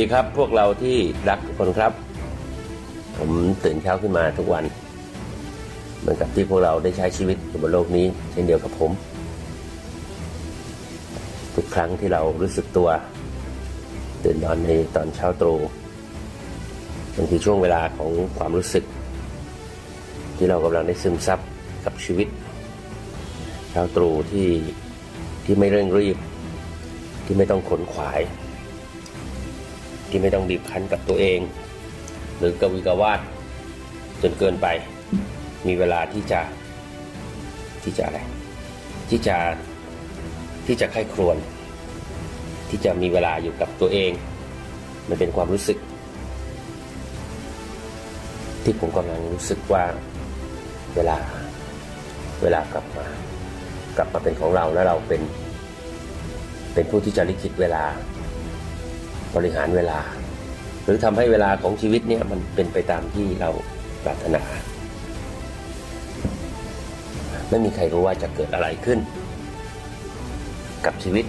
ดีครับพวกเราที่รักทุกคนครับ ผมตื่นเช้าขึ้นมาทุกวัน เหมือนกับที่พวกเราได้ใช้ชีวิตอยู่บนโลกนี้ เช่นเดียวกับผม ทุกครั้งที่เรารู้สึกตัว ตื่นนอนในตอนเช้าตรู่มันคือช่วงเวลาของความรู้สึก ที่เรากำลังได้ซึมซับกับชีวิต เช้าตรู่ที่ที่ไม่เร่งรีบ ที่ไม่ต้องขนขวาย ที่ไม่ต้องบีบคั้นกับตัวเอง หรือกวีกวาดจนเกินไป มีเวลาที่จะที่จะอะไรที่จะที่จะไข้ครวน ที่จะมีเวลาอยู่กับตัวเอง มันเป็นความรู้สึก ที่ผมกำลังรู้สึกว่าเวลาเวลากลับมากลับมาเป็นของเราแล้วเราเป็น เป็นผู้ที่จะลิขิตเวลา บริหารเวลา หรือทำให้เวลาของชีวิตเนี่ยมันเป็นไปตามที่เราปรารถนา ไม่มีใครรู้ว่าจะเกิดอะไรขึ้น กับชีวิต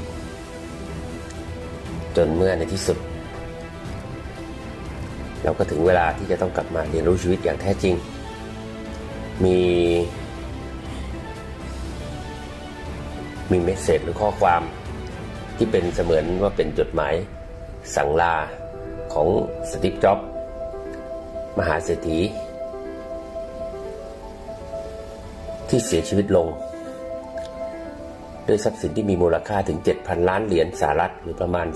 จนเมื่อในที่สุด เราก็ถึงเวลาที่จะต้องกลับมาเรียนรู้ชีวิตอย่างแท้จริง มีมีเมสเซจหรือข้อความที่เป็นเสมือนว่าเป็นจดหมาย สั่งลาของสตีฟจ็อบส์มหาเศรษฐี ที่เสียชีวิตลง ด้วยทรัพย์สินที่มีมูลค่าถึง 7,000 ล้านเหรียญสหรัฐหรือประมาณ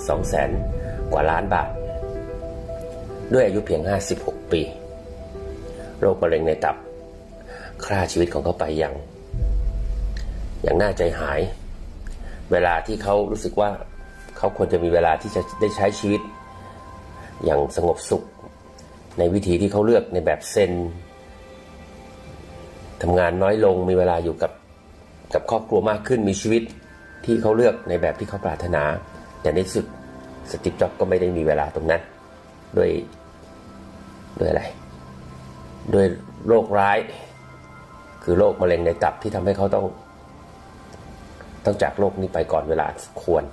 200,000 กว่าล้านบาท ด้วยอายุเพียง 56 ปี โรคมะเร็งในตับฆ่าชีวิตของเขาไปอย่าง อย่างน่าใจหาย เวลาที่เขารู้สึกว่า เขาควรจะมีเวลาที่จะได้ใช้ชีวิต อย่างสงบสุข ในวิธีที่เขาเลือกในแบบเซนทำงานน้อยลงมีเวลาอยู่กับกับครอบครัวมากขึ้นมีชีวิตที่เขาเลือกในแบบที่เขาปรารถนา แต่ในสุดสติปจ็อบก็ไม่ได้มีเวลาตรงนั้นด้วยด้วยอะไร ด้วยโรคร้าย คือโรคมะเร็งในตับที่ทำให้เขาต้อง ต้องจากโลกนี้ไปก่อนเวลาควร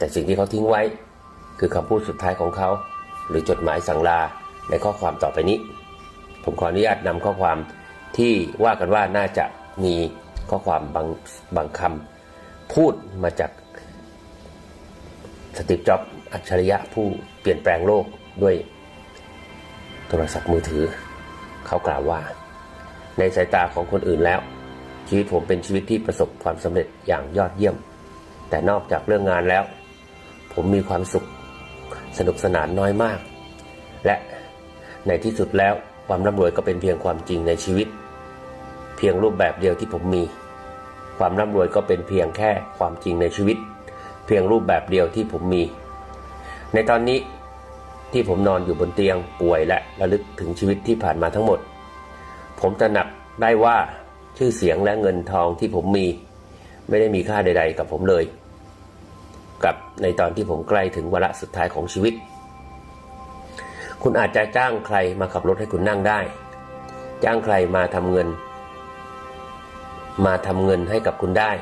แต่สิ่งที่เขาทิ้งไว้ คือคำพูดสุดท้ายของเขา หรือจดหมายสั่งลาในข้อความต่อไปนี้ ผมขออนุญาตนำข้อความที่ว่ากันว่าน่าจะมีข้อความบางบางคำพูดมาจากสติปจ็อบส์อัจฉริยะผู้เปลี่ยนแปลงโลกด้วยโทรศัพท์มือถือ เขากล่าวว่า ในสายตาของคนอื่นแล้ว ชีวิตผมเป็นชีวิตที่ประสบความสำเร็จอย่างยอดเยี่ยม แต่นอกจากเรื่องงานแล้ว ผมมีความสุข สนุกสนานน้อยมาก และในที่สุดแล้วความร่ำรวยก็เป็นเพียงความจริงในชีวิต เพียงรูปแบบเดียวที่ผมมี ความร่ำรวยก็เป็นเพียงแค่ความจริงในชีวิต เพียงรูปแบบเดียวที่ผมมี ในตอนนี้ที่ผมนอนอยู่บนเตียงป่วยและระลึกถึงชีวิตที่ผ่านมาทั้งหมด ผมตระหนักได้ว่าชื่อเสียงและเงินทองที่ผมมี ไม่ได้มีค่าใด ๆ กับผมเลย กับในตอนที่ผมใกล้ถึงวาระสุดท้ายของชีวิต คุณอาจจะจ้างใครมาขับรถให้คุณนั่งได้ จ้างใครมาทำเงิน มาทำเงินให้กับคุณได้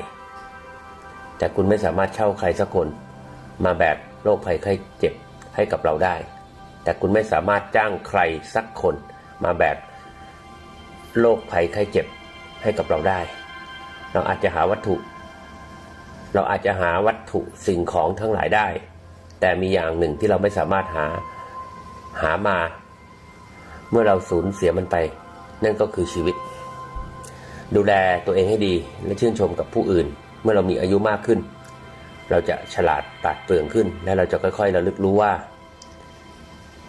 แต่คุณไม่สามารถเช่าใครสักคน มาแบกโรคภัยไข้เจ็บให้กับเราได้ แต่คุณไม่สามารถจ้างใครสักคนมาแบกโรคภัยไข้เจ็บให้กับเราได้ เราอาจจะหาวัตถุ เราอาจจะหาวัตถุสิ่งของทั้งหลายได้ แต่มีอย่างหนึ่งที่เราไม่สามารถหาหามา เมื่อเราสูญเสียมันไป นั่นก็คือชีวิต ดูแลตัวเองให้ดีและชื่นชมกับผู้อื่น เมื่อเรามีอายุมากขึ้น เราจะฉลาดปราดเปรื่องขึ้น และเราจะค่อยๆระลึกรู้ว่า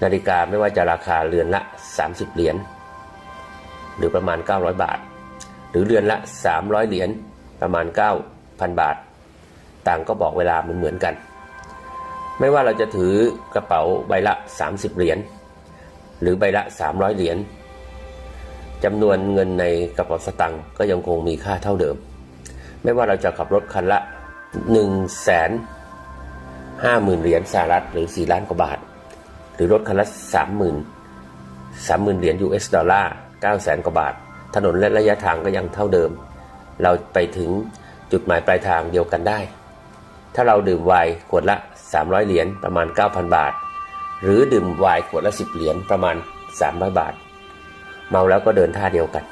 นาฬิกาไม่ว่าจะราคาเรือนละ 30 เหรียญหรือประมาณ 900 บาท หรือเรือนละ 300 เหรียญประมาณ 9,000 บาท ต่างก็บอกเวลาเหมือนเหมือนกัน ไม่ว่าเราจะถือกระเป๋าใบละ 30 เหรียญหรือใบละ 300 เหรียญจำนวนเงินในกระเป๋าสตังค์ก็ยังคงมีค่าเท่าเดิม ไม่ว่าเราจะขับรถคันละ1นึ่งแสนห้าหมื่นเหรียญสหรัฐหรือ 4 ล้านกว่าบาท หรือรถคันละสามหมื่นสามหมื่นเหรียญ US ดอลลาร์เก้าแสนกว่าบาท ถนนและระยะทางก็ยังเท่าเดิม เราไปถึงจุดหมายปลายทางเดียวกันได้ ถ้าเราดื่มไวน์ขวดละ 300 เหรียญประมาณ 9,000 บาท หรือดื่มไวน์ขวดละสิบเหรียญประมาณ 300 บาท เมาแล้วก็เดินท่าเดียวกัน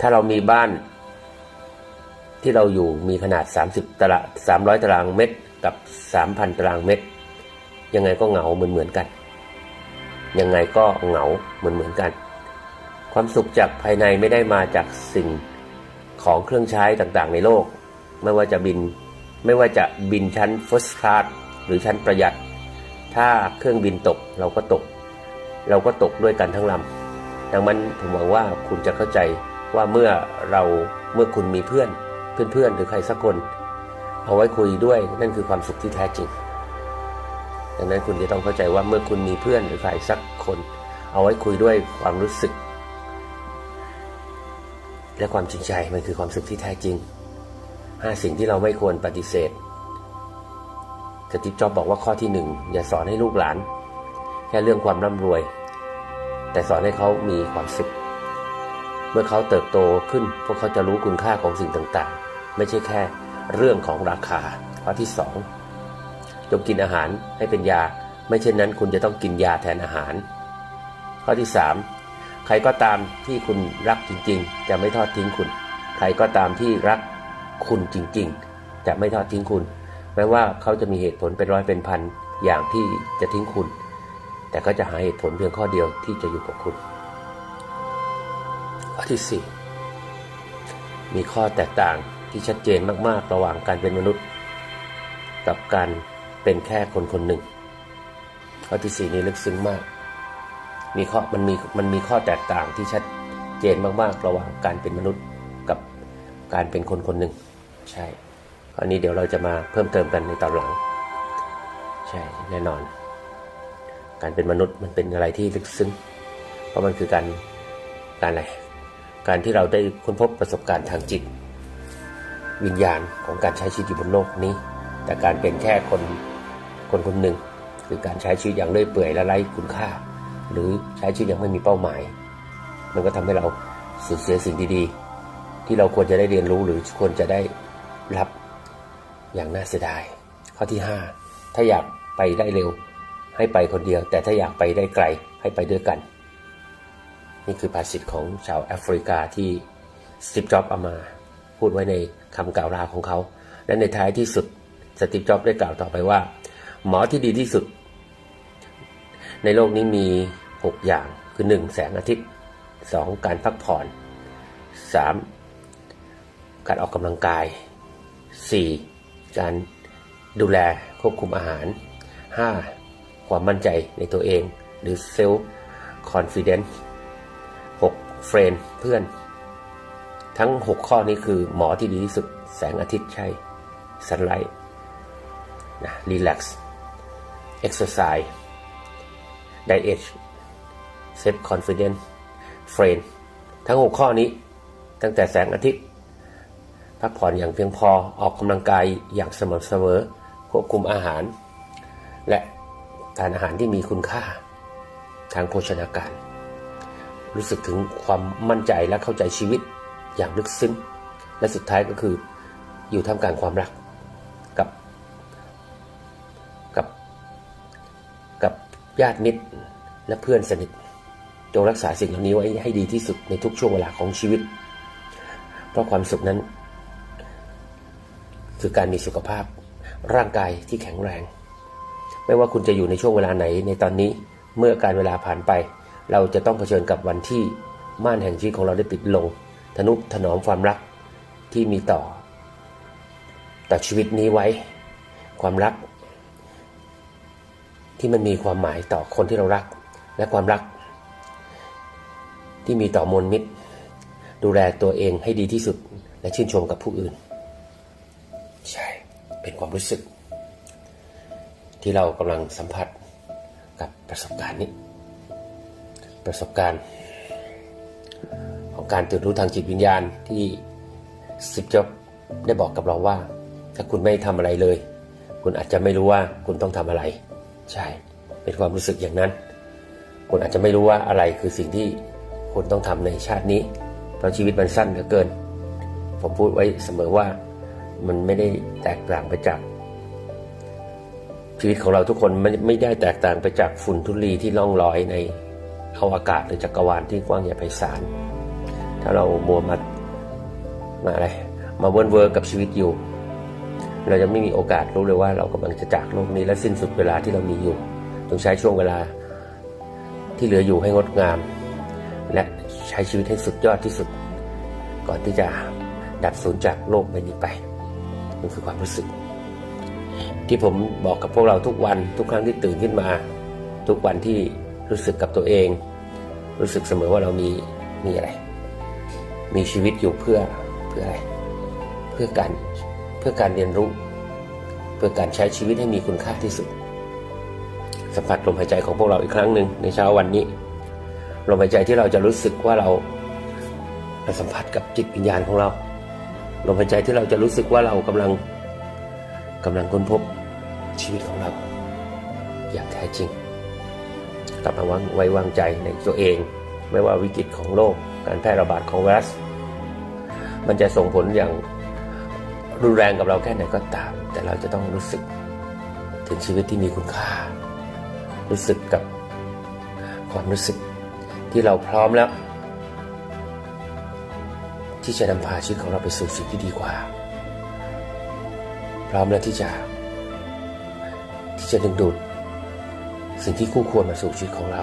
ถ้าเรามีบ้านที่เราอยู่มีขนาด 30 ตาราง300 ตารางเมตรกับ 3,000 ตารางเมตร ยังไงก็เหงาเหมือนเหมือนกัน ยังไงก็เหงาเหมือนเหมือนกัน ความสุขจากภายในไม่ได้มาจากสิ่งของเครื่องใช้ต่างๆ ในโลก ไม่ว่าจะบิน ไม่ว่าจะบินชั้น first class หรือชั้นประหยัด ถ้าเครื่องบินตกเราก็ตก เราก็ตกด้วยกันทั้งลำดังนั้นผมหวังว่าคุณจะเข้าใจว่าเมื่อเราเมื่อคุณมีเพื่อน เพื่อนๆหรือใครสักคน เอาไว้คุยด้วยนั่นคือความสุขที่แท้จริง ดังนั้นคุณจะต้องเข้าใจว่าเมื่อคุณมีเพื่อนหรือใครสักคน เอาไว้คุยด้วยความรู้สึก และความจริงใจมันคือความสุขที่แท้จริง ห้าสิ่งที่เราไม่ควรปฏิเสธสติปจ็อบบอกว่าข้อที่หนึ่งอย่าสอนให้ลูกหลาน แค่เรื่องความร่ำรวย แต่สอนให้เขามีความสุข เมื่อเขาเติบโตขึ้น พวกเขาจะรู้คุณค่าของสิ่งต่างๆ ไม่ใช่แค่เรื่องของราคา ข้อที่สองจงกินอาหารให้เป็นยา ไม่เช่นนั้นคุณจะต้องกินยาแทนอาหาร ข้อที่สามใครก็ตามที่คุณรักจริงๆ จะไม่ทอดทิ้งคุณ ใครก็ตามที่รัก คุณจริง ๆ จะไม่ทอดทิ้งคุณ แม้ว่าเขาจะมีเหตุผลเป็นร้อยเป็นพันอย่างที่จะทิ้งคุณ แต่ก็จะหาเหตุผลเพียงข้อเดียวที่จะอยู่กับคุณ ข้อที่สี่มีข้อแตกต่างที่ชัดเจนมาก ๆ ระหว่างการเป็นมนุษย์ กับการเป็นแค่คนคนหนึ่ง ข้อที่สี่นี้ลึกซึ้งมาก มีข้อมันมีมันมีข้อแตกต่างที่ชัดเจนมาก ๆ ระหว่างการเป็นมนุษย์กับการเป็นคนคนหนึ่ง ใช่ข้อนี้เดี๋ยวเราจะมาเพิ่มเติมกันในตอนหลัง ใช่แน่นอน การเป็นมนุษย์มันเป็นอะไรที่ลึกซึ้ง เพราะมันคือการการอะไร การที่เราได้ค้นพบประสบการณ์ทางจิต วิญญาณของการใช้ชีวิตอยู่บนโลกนี้ แต่การเป็นแค่คนคนคนหนึ่งคือการใช้ชีวิตอย่างเลื่อยเปื่อยและไร้คุณค่า หรือใช้ชีวิตอย่างไม่มีเป้าหมาย มันก็ทำให้เราสูญเสียสิ่งดีๆ ที่เราควรจะได้เรียนรู้หรือควรจะได้ รับอย่างน่าเสียดาย ข้อที่ 5 ถ้าอยากไปได้เร็ว ให้ไปคนเดียว แต่ถ้าอยากไปได้ไกลให้ไปด้วยกัน นี่คือภาษิตของชาวแอฟริกาที่สติปจ็อบเอามา พูดไว้ในคำกล่าวลาของเขา และในท้ายที่สุดสติปจ็อบได้กล่าวต่อไปว่า หมอที่ดีที่สุด ในโลกนี้มี 6 อย่างคือ 1. แสงอาทิตย์ 2. การพักผ่อน 3. การออกกำลังกาย 4. การดูแลควบคุมอาหาร 5. ความมั่นใจในตัวเอง หรือ self confidence 6. เฟรนเพื่อน ทั้ง 6 ข้อนี้คือหมอที่ดีที่สุดแสงอาทิตย์ใช่ sunlight นะ relax exercise diet self confidence friend ทั้ง 6 ข้อนี้ตั้งแต่แสงอาทิตย์ พักผ่อนอย่างเพียงพอออกกำลังกายอย่างสม่ำเสมอควบคุมอาหาร และทานอาหารที่มีคุณค่า ทางโภชนาการ รู้สึกถึงความมั่นใจและเข้าใจชีวิตอย่างลึกซึ้ง และสุดท้ายก็คืออยู่ท่ามกลางความรักกับกับ กับญาติมิตรและเพื่อนสนิทจงรักษาสิ่งเหล่านี้ไว้ให้ดีที่สุดในทุกช่วงเวลาของชีวิต เพราะความสุขนั้น คือการมีสุขภาพร่างกายที่แข็งแรง ไม่ว่าคุณจะอยู่ในช่วงเวลาไหนในตอนนี้เมื่อการเวลาผ่านไป เราจะต้องเผชิญกับวันที่ม่านแห่งชีวิตของเราได้ปิดลง ทนุถนอมความรักที่มีต่อ ต่อชีวิตนี้ไว้ ความรัก ที่มันมีความหมายต่อคนที่เรารัก และความรัก ที่มีต่อมวลมิตร ดูแลตัวเองให้ดีที่สุดและชื่นชมกับผู้อื่น เป็นความรู้สึก ที่เรากำลังสัมผัสกับประสบการณ์นี้ ประสบการณ์ ของการตื่นรู้ทางจิตวิญญาณที่สิบจบได้บอกกับเราว่า ถ้าคุณไม่ทำอะไรเลย คุณอาจจะไม่รู้ว่าคุณต้องทำอะไร ใช่ เป็นความรู้สึกอย่างนั้น คุณอาจจะไม่รู้ว่าอะไรคือสิ่งที่คุณต้องทำในชาตินี้ เพราะชีวิตมันสั้นเหลือเกิน ผมพูดไว้เสมอว่า มันไม่ได้แตกต่างไปจาก ชีวิตของเราทุกคนไม่ไม่ได้แตกต่างไปจากฝุ่นทุลีที่ล่องลอยในเอวกาศหรือจักรวาลที่กว้างใหญ่ไพศาลถ้าเรามัวมามาอะไรมาเวิร์นเวอร์กับชีวิตอยู่ เราจะไม่มีโอกาสรู้เลยว่าเรากำลังจะจากโลกนี้และสิ้นสุดเวลาที่เรามีอยู่ต้องใช้ช่วงเวลาที่เหลืออยู่ให้งดงาม และใช้ชีวิตให้สุดยอดที่สุด ก่อนที่จะดับสูญจากโลกใบนี้ไป มันคือความรู้สึก ที่ผมบอกกับพวกเราทุกวันทุกครั้งที่ตื่นขึ้นมา ทุกวันที่รู้สึกกับตัวเอง รู้สึกเสมอว่าเรามีมีอะไร มีชีวิตอยู่เพื่อเพื่ออะไร เพื่อการเพื่อการเรียนรู้ เพื่อการใช้ชีวิตให้มีคุณค่าที่สุด สัมผัสลมหายใจของพวกเราอีกครั้งหนึ่งในเช้าวันนี้ลมหายใจที่เราจะรู้สึกว่าเราเราสัมผัสกับจิตวิญญาณของเรา ลมหายใจที่เราจะรู้สึกว่าเรากำลังกำลังค้นพบชีวิตของเรา อย่างแท้จริง กลับมาวางไว้วางใจในตัวเอง ไม่ว่าวิกฤตของโลกการแพร่ระบาดของไวรัส มันจะส่งผลอย่างรุนแรงกับเราแค่ไหนก็ตาม แต่เราจะต้องรู้สึกถึงชีวิตที่มีคุณค่า รู้สึกกับความรู้สึกที่เราพร้อมแล้ว ที่จะนำพาชีวิตของเราไปสู่สิ่งที่ดีกว่า พร้อมแล้วที่จะ ที่จะดึงดูด สิ่งที่คู่ควรมาสู่ชีวิตของเรา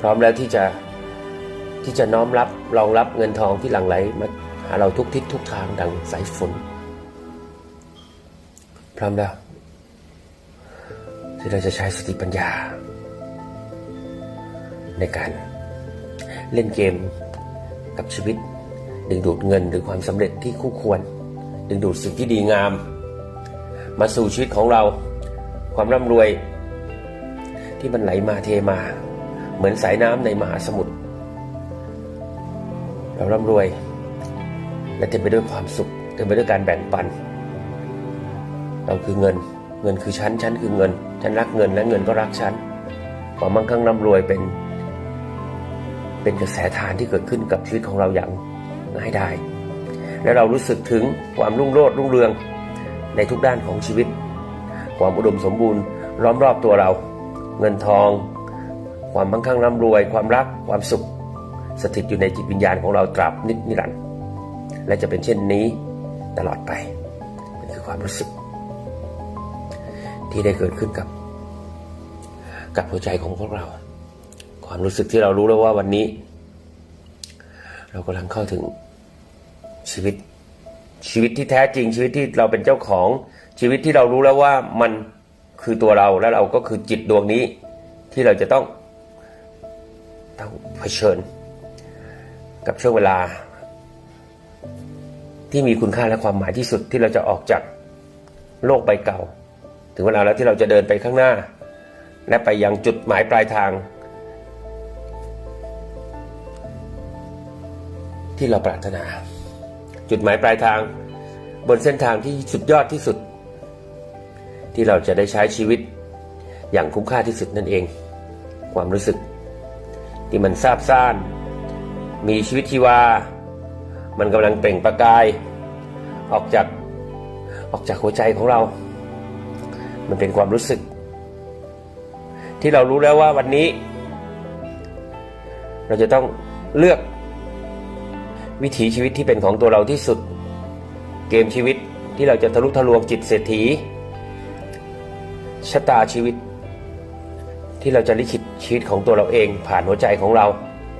พร้อมแล้วที่จะที่จะน้อมรับรองรับเงินทองที่หลั่งไหลมาหาเราทุกทิศทุกทางดังสายฝน พร้อมแล้ว ที่เราจะใช้สติปัญญา ในการเล่นเกมกับชีวิต ดึงดูดเงินหรือความสำเร็จที่คู่ควร ดึงดูดสิ่งที่ดีงาม มาสู่ชีวิตของเรา ความร่ำรวย ที่มันไหลมาเทมา เหมือนสายน้ำในมหาสมุทรเราร่ำรวย และเต็มไปด้วยความสุขเต็มไปด้วยการแบ่งปัน เราคือเงินเงินคือฉันฉันคือเงิน ฉันรักเงินและเงินก็รักฉันความมั่งคั่งร่ำรวยเป็น เป็นกระแสทานที่เกิดขึ้นกับชีวิตของเราอย่าง ง่ายดายและเรารู้สึกถึงความรุ่งโรจน์รุ่งเรืองในทุกด้านของชีวิต ความอุดมสมบูรณ์ล้อมรอบตัวเรา เงินทอง ความมั่งคั่งร่ำรวย ความรักความสุข สถิตอยู่ในจิตวิญญาณของเราตราบนิดนิรันดร์และจะเป็นเช่นนี้ตลอดไปนี่คือความรู้สึก ที่ได้เกิดขึ้นกับ กับหัวใจของพวกเรา ความรู้สึกที่เรารู้แล้วว่าวันนี้ เรากำลังเข้าถึงชีวิตชีวิตที่แท้จริงชีวิตที่เราเป็นเจ้าของชีวิตที่เรารู้แล้วว่ามันคือตัวเราและเราก็คือจิตดวงนี้ที่เราจะต้องต้องเผชิญ กับช่วงเวลา ที่มีคุณค่าและความหมายที่สุดที่เราจะออกจากโลกใบเก่า ถึงเวลาแล้วที่เราจะเดินไปข้างหน้า และไปยังจุดหมายปลายทาง ที่เราปรารถนา จุดหมายปลายทางบนเส้นทางที่สุดยอดที่สุด ที่เราจะได้ใช้ชีวิตอย่างคุ้มค่าที่สุดนั่นเอง ความรู้สึก ที่มันซาบซ่าน มีชีวิตชีวา มันกำลังเปล่งประกาย ออกจากออกจากหัวใจของเรา มันเป็นความรู้สึก ที่เรารู้แล้วว่าวันนี้ เราจะต้องเลือก วิถีชีวิตที่เป็นของตัวเราที่สุด เกมชีวิตที่เราจะทะลุทะลวงจิตเศรษฐีชะตาชีวิต ที่เราจะลิขิตชีวิตของตัวเราเอง ผ่านหัวใจของเรา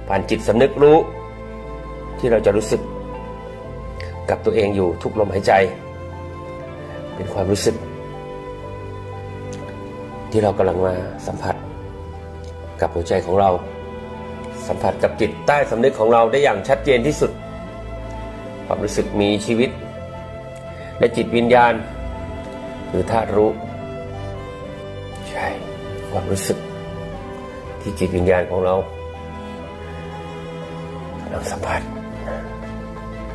ผ่านจิตสำนึกรู้ ที่เราจะรู้สึก กับตัวเองอยู่ทุกลมหายใจ เป็นความรู้สึก ที่เรากำลังมาสัมผัส กับหัวใจของเรา สัมผัสกับจิตใต้สำนึกของเราได้อย่างชัดเจนที่สุด ความรู้สึกมีชีวิต และจิตวิญญาณคือธาตุรู้ ใช่ ความรู้สึกที่จิตวิญญาณของเรากำลังสัมผัส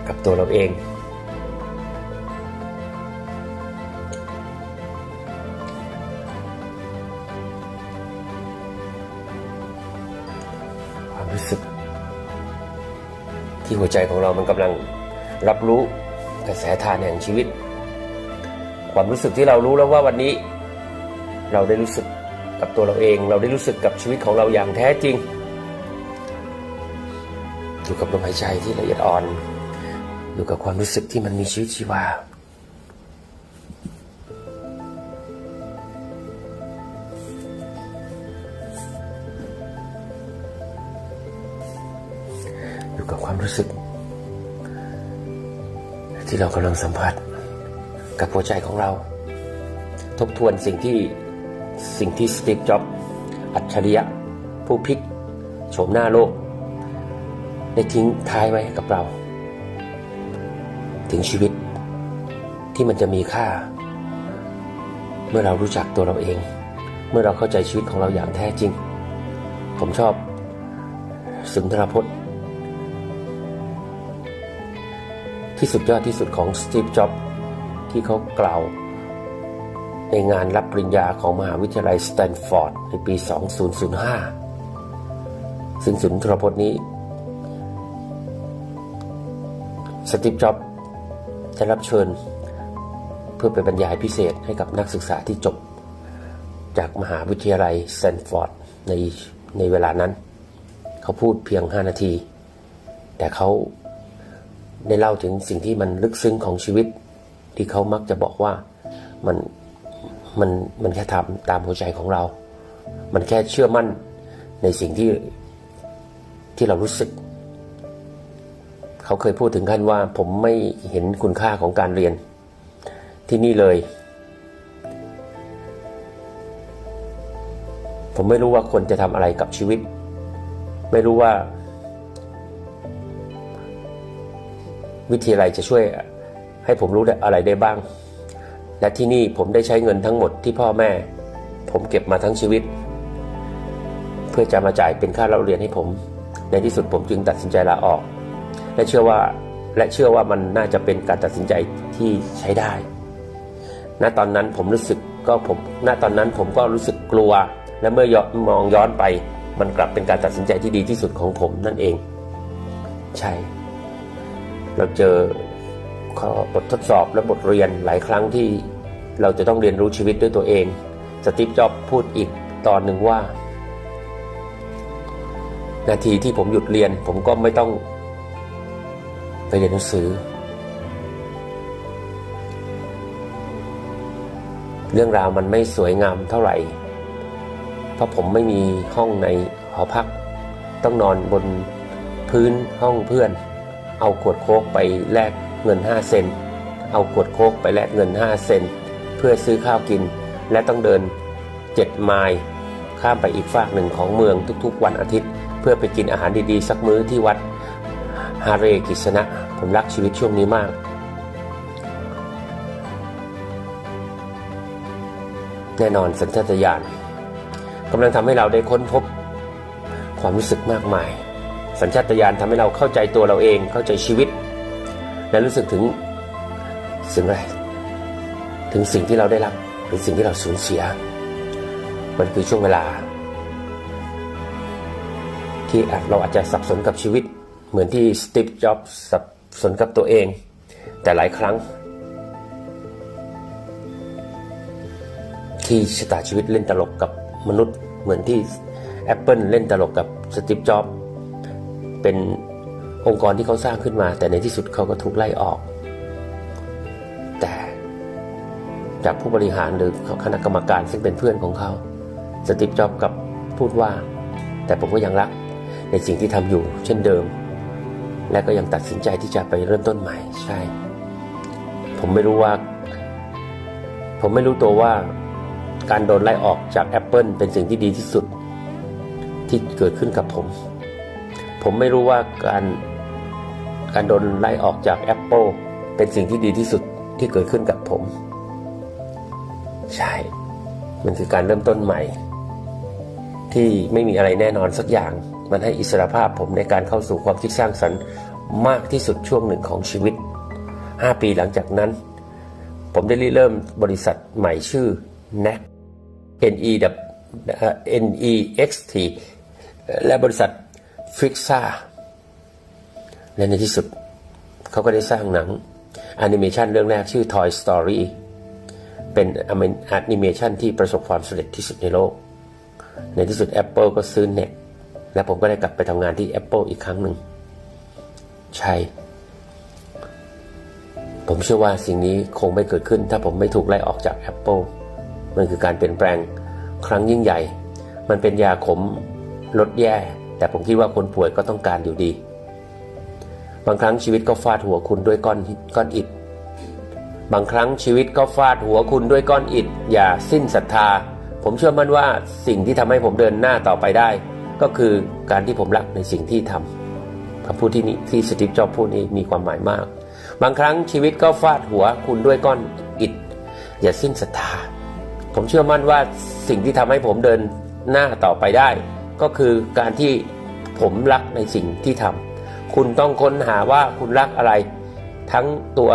กับตัวเราเอง ที่หัวใจของเรามันกำลังรับรู้กระแสทานแห่งชีวิต ความรู้สึกที่เรารู้แล้วว่าวันนี้ เราได้รู้สึกกับตัวเราเอง เราได้รู้สึกกับชีวิตของเราอย่างแท้จริงอยู่กับลมหายใจที่ละเอียดอ่อน อยู่กับความรู้สึกที่มันมีชีวิตชีวา อยู่กับความรู้สึก ที่เรากำลังสัมผัสกับหัวใจของเรา ทบทวนสิ่งที่สิ่งที่สตีฟจ็อบอัจฉริยะ ผู้พลิกโฉมหน้าโลก ได้ทิ้งท้ายไว้กับเรา ถึงชีวิตที่มันจะมีค่า เมื่อเรารู้จักตัวเราเอง เมื่อเราเข้าใจชีวิตของเราอย่างแท้จริง ผมชอบสุนทรพจน์ ที่สุดยอดที่สุดของสตีฟจ็อบส์ที่เขากล่าว ในงานรับปริญญาของมหาวิทยาลัยสแตนฟอร์ดในปี 2005 ซึ่งสุนทรพจน์นี้สตีฟจ็อบส์ได้รับเชิญเพื่อไปบรรยายพิเศษให้กับนักศึกษาที่จบ จากมหาวิทยาลัยสแตนฟอร์ดในในเวลานั้น เขาพูดเพียง 5 นาที แต่เขา ได้เล่าถึงสิ่งที่มันลึกซึ้งของชีวิต ที่เขามักจะบอกว่ามันมันมันแค่ทำตามหัวใจของเรา มันแค่เชื่อมั่นในสิ่งที่ที่เรารู้สึก เขาเคยพูดถึงขั้นว่าผมไม่เห็นคุณค่าของการเรียน ที่นี่เลย ผมไม่รู้ว่าคนจะทำอะไรกับชีวิต ไม่รู้ว่า วิทยาลัยจะช่วยให้ผมรู้อะไรได้บ้าง และที่นี่ผมได้ใช้เงินทั้งหมดที่พ่อแม่ ผมเก็บมาทั้งชีวิต เพื่อจะมาจ่ายเป็นค่าเราเรียนให้ผม ในที่สุดผมจึงตัดสินใจลาออก และเชื่อว่าและเชื่อว่ามันน่าจะเป็นการตัดสินใจที่ใช้ได้ ณ ตอนนั้นผมรู้สึกก็ผมณตอนนั้นผมก็รู้สึกกลัว และเมื่อมองย้อนไป มันกลับเป็นการตัดสินใจที่ดีที่สุดของผมนั่นเอง ใช่ เราเจอบททดสอบและบทเรียนหลายครั้งที่เราจะต้องเรียนรู้ชีวิตด้วยตัวเอง สตีฟจ็อบพูดอีกตอนหนึ่งว่า นาทีที่ผมหยุดเรียน ผมก็ไม่ต้องไปเรียนหนังสือ เรื่องราวมันไม่สวยงามเท่าไหร่ เพราะผมไม่มีห้องในหอพัก ต้องนอนบนพื้นห้องเพื่อน เอาขวดโค้กไปแลกเงิน 5 เซน เอาขวดโค้กไปแลกเงิน 5 เซน เพื่อซื้อข้าวกิน และต้องเดิน 7 ไมล์ข้ามไปอีกฝากหนึ่งของเมืองทุกๆ วันอาทิตย์ เพื่อไปกินอาหารดีๆ สักมื้อที่วัดฮาเรกิสนะ ผมรักชีวิตช่วงนี้มาก แน่นอนสัญชาตญาณกำลังทำให้เราได้ค้นพบความรู้สึกมากมาย สัญชาตญาณทำให้เราเข้าใจตัวเราเองเข้าใจชีวิต และรู้สึกถึงสิ่งอะไรถึงสิ่งที่เราได้รับหรือสิ่งที่เราสูญเสีย มันคือช่วงเวลา ที่เราอาจจะสับสนกับชีวิต เหมือนที่สตีฟจ็อบส์สับสนกับตัวเอง แต่หลายครั้ง ที่ชะตาชีวิตเล่นตลกกับมนุษย์ เหมือนที่ Apple เล่นตลกกับสตีฟจ็อบส์ เป็นองค์กรที่เขาสร้างขึ้นมา แต่ในที่สุดเขาก็ถูกไล่ออก แต่จากผู้บริหารหรือคณะกรรมการซึ่งเป็นเพื่อนของเขาสตีฟจ็อบกับพูดว่า แต่ผมก็ยังรักในสิ่งที่ทำอยู่ เช่นเดิม และก็ยังตัดสินใจที่จะไปเริ่มต้นใหม่ใช่ ผมไม่รู้ว่า ผมไม่รู้ตัวว่าการโดนไล่ออกจาก Apple เป็นสิ่งที่ดีที่สุดที่เกิดขึ้นกับผม ผมไม่รู้ว่าการการโดนไล่ออกจาก Apple เป็นสิ่งที่ดีที่สุดที่เกิดขึ้นกับผม ใช่ มันคือการเริ่มต้นใหม่ ที่ไม่มีอะไรแน่นอนสักอย่าง มันให้อิสรภาพผมในการเข้าสู่ความคิดสร้างสรรค์มากที่สุดช่วงหนึ่งของชีวิต 5 ปีหลังจากนั้น ผมได้ริเริ่มบริษัทใหม่ชื่อ NEX N E N E X T และบริษัท ฟิกซ่าและในที่สุดเขาก็ได้สร้างหนังแอนิเมชันเรื่องแรกชื่อ Toy Story เป็นแอนิเมชันที่ประสบความสำเร็จที่สุดในโลก ในที่สุด Apple ก็ซื้อเน็ตและผมก็ได้กลับไปทำงานที่ Apple อีกครั้งหนึ่ง ใช่ ผมเชื่อว่าสิ่งนี้คงไม่เกิดขึ้น ถ้าผมไม่ถูกไล่ออกจาก Apple มันคือการเปลี่ยนแปลงครั้งยิ่งใหญ่ มันเป็นยาขมลดแย่ แต่ผมคิดว่าคนป่วยก็ต้องการอยู่ดี บางครั้งชีวิตก็ฟาดหัวคุณด้วยก้อนก้อนอิฐ บางครั้งชีวิตก็ฟาดหัวคุณด้วยก้อนอิฐ อย่าสิ้นศรัทธา ผมเชื่อมั่นว่าสิ่งที่ทำให้ผมเดินหน้าต่อไปได้ ก็คือการที่ผมรักในสิ่งที่ทำคำพูดที่นี้ที่สตีฟจ็อบพูดนี้มีความหมายมาก บางครั้งชีวิตก็ฟาดหัวคุณด้วยก้อนอิฐ อย่าสิ้นศรัทธา ผมเชื่อมั่นว่าสิ่งที่ทำให้ผมเดินหน้าต่อไปได้ ก็คือการที่ผมรักในสิ่งที่ทำคุณต้องค้นหาว่าคุณรักอะไร ทั้งตัว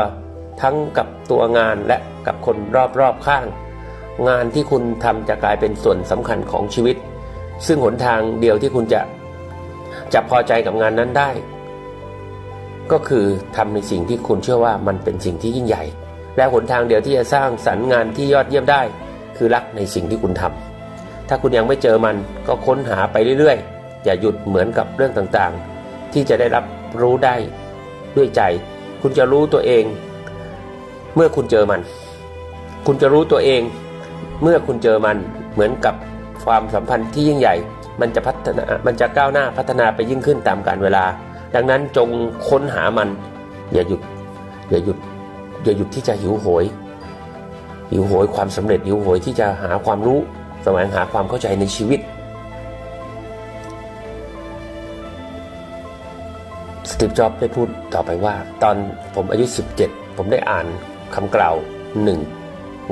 ทั้งกับตัวงานและกับคนรอบๆข้าง งานที่คุณทำจะกลายเป็นส่วนสำคัญของชีวิต ซึ่งหนทางเดียวที่คุณจะจะพอใจกับงานนั้นได้ ก็คือทำในสิ่งที่คุณเชื่อว่ามันเป็นสิ่งที่ยิ่งใหญ่ และหนทางเดียวที่จะสร้างสรรค์งานที่ยอดเยี่ยมได้ คือรักในสิ่งที่คุณทำ ถ้าคุณยังไม่เจอมันก็ค้นหาไปเรื่อยๆ อย่าหยุดเหมือนกับเรื่องต่างๆ ที่จะได้รับรู้ได้ด้วยใจ คุณจะรู้ตัวเอง เมื่อคุณเจอมัน คุณจะรู้ตัวเอง เมื่อคุณเจอมันเหมือนกับความสัมพันธ์ที่ยิ่งใหญ่ มันจะพัฒนามันจะก้าวหน้าพัฒนาไปยิ่งขึ้นตามกาลเวลา ดังนั้นจงค้นหามัน อย่าหยุดอย่าหยุดอย่าหยุดที่จะหิวโหยหิวโหยความสำเร็จหิวโหยที่จะหาความรู้ แสวงหาความเข้าใจในชีวิต สตีฟ จ็อบส์ได้พูดต่อไปว่า ตอนผมอายุ 17 ผมได้อ่านคำกล่าวหนึ่ง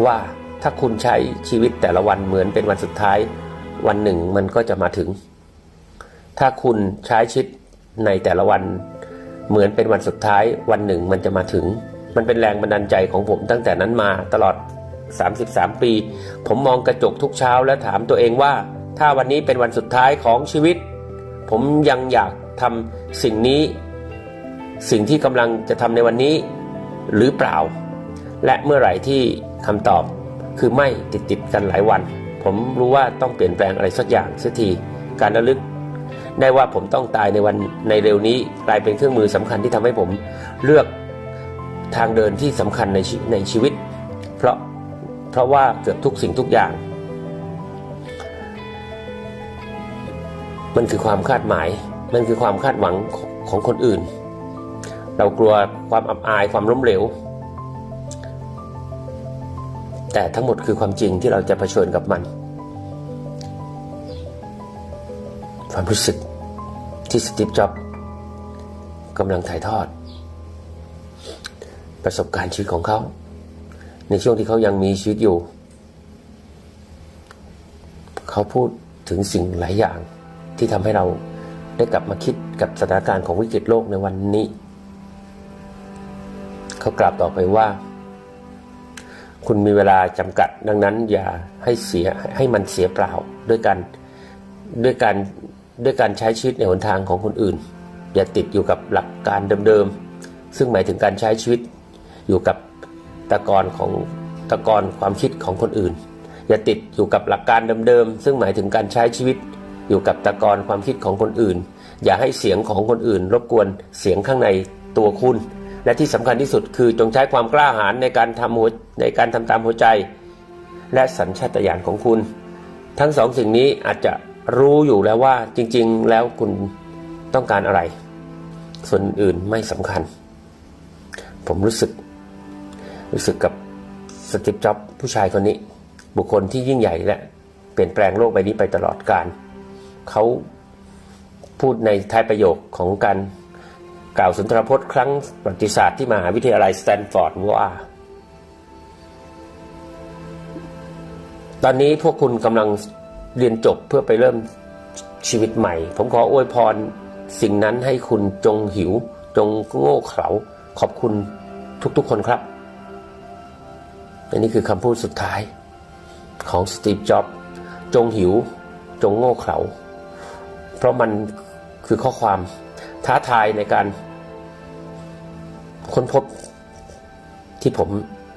ว่าถ้าคุณใช้ชีวิตแต่ละวันเหมือนเป็นวันสุดท้าย วันหนึ่งมันก็จะมาถึง ถ้าคุณใช้ชีวิตในแต่ละวันเหมือนเป็นวันสุดท้าย วันหนึ่งมันจะมาถึง มันเป็นแรงบันดาลใจของผมตั้งแต่นั้นมาตลอด 33 ปี ผมมองกระจกทุกเช้าและถามตัวเองว่า ถ้าวันนี้เป็นวันสุดท้ายของชีวิต ผมยังอยากทำสิ่งนี้ สิ่งที่กำลังจะทำในวันนี้ หรือเปล่า และเมื่อไหร่ที่คำตอบ คือไม่ติดติดกันหลายวัน ผมรู้ว่าต้องเปลี่ยนแปลงอะไรสักอย่างเสียทีการระลึกได้ว่าผมต้องตายในวันในเร็วนี้กลายเป็นเครื่องมือสำคัญที่ทำให้ผมเลือกทางเดินที่สำคัญในชีในชีวิต เพราะ เพราะว่าเกือบทุกสิ่งทุกอย่าง มันคือความคาดหมาย มันคือความคาดหวังของคนอื่น เรากลัวความอับอายความล้มเหลว แต่ทั้งหมดคือความจริงที่เราจะเผชิญกับมัน ความรู้สึกที่สตีฟจ็อบกำลังถ่ายทอด ประสบการณ์ชีวิตของเขา ในช่วงที่เขายังมีชีวิตอยู่ เขาพูดถึงสิ่งหลายอย่างที่ทำให้เราได้กลับมาคิดกับสถานการณ์ของวิกฤตโลกในวันนี้ เขากล่าวต่อไปว่า คุณมีเวลาจำกัด ดังนั้นอย่าให้เสียให้มันเสียเปล่าด้วยกันด้วยการด้วยการใช้ชีวิตในหนทางของคนอื่น อย่าติดอยู่กับหลักการเดิมๆ ซึ่งหมายถึงการใช้ชีวิตอยู่กับ ตะกอนของตะกอนความคิดของคนอื่น อย่าติดอยู่กับหลักการเดิมๆซึ่งหมายถึงการใช้ชีวิต อยู่กับตะกอนความคิดของคนอื่น อย่าให้เสียงของคนอื่น รบกวนเสียงข้างในตัวคุณ และที่สำคัญที่สุดคือจงใช้ความกล้าหาญในการทำหัวในการทำตามหัวใจ และสัญชาตญาณของคุณ ทั้งสองสิ่งนี้อาจจะรู้อยู่แล้วว่าจริงๆ แล้วคุณต้องการอะไร ส่วนอื่นไม่สำคัญ ผมรู้สึก รู้สึกกับสติปจ็อบผู้ชายคนนี้ บุคคลที่ยิ่งใหญ่และเปลี่ยนแปลงโลกใบนี้ไปตลอดกาลเขาพูดในท้ายประโยคของการกล่าวสุนทรพจน์ครั้งประวัติศาสตร์ที่มหาวิทยาลัยสแตนฟอร์ดว่าตอนนี้พวกคุณกำลังเรียนจบเพื่อไปเริ่มชีวิตใหม่ ผมขออวยพรสิ่งนั้นให้คุณจงหิว จงโง่เขลาขอบคุณทุกๆคนครับ อันนี้คือคำพูดสุดท้ายของสตีฟจ็อบจงหิว จงโง่เขลาเพราะมันคือข้อความท้าทายในการค้นพบที่ผม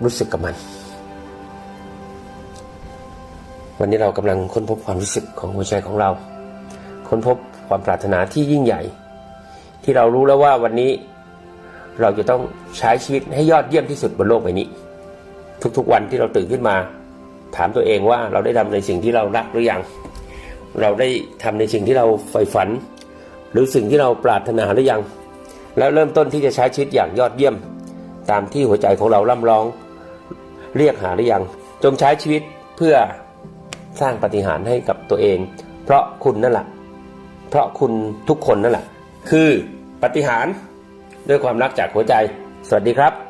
รู้สึกกับมัน วันนี้เรากำลังค้นพบความรู้สึกของหัวใจของเรา ค้นพบความปรารถนาที่ยิ่งใหญ่ ที่เรารู้แล้วว่าวันนี้เราจะต้องใช้ชีวิตให้ยอดเยี่ยมที่สุดบนโลกใบนี้ ทุกๆวันที่เราตื่นขึ้นมา ถามตัวเองว่าเราได้ทำในสิ่งที่เรารักหรือยัง เราได้ทำในสิ่งที่เราใฝ่ฝัน หรือสิ่งที่เราปรารถนาหรือยัง แล้วเริ่มต้นที่จะใช้ชีวิตอย่างยอดเยี่ยม ตามที่หัวใจของเราล่ำร้อง เรียกหาหรือยัง จงใช้ชีวิตเพื่อสร้างปฏิหารให้กับตัวเอง เพราะคุณนั่นแหละเพราะคุณทุกคนนั่นแหละ คือปฏิหารด้วยความรักจากหัวใจ สวัสดีครับ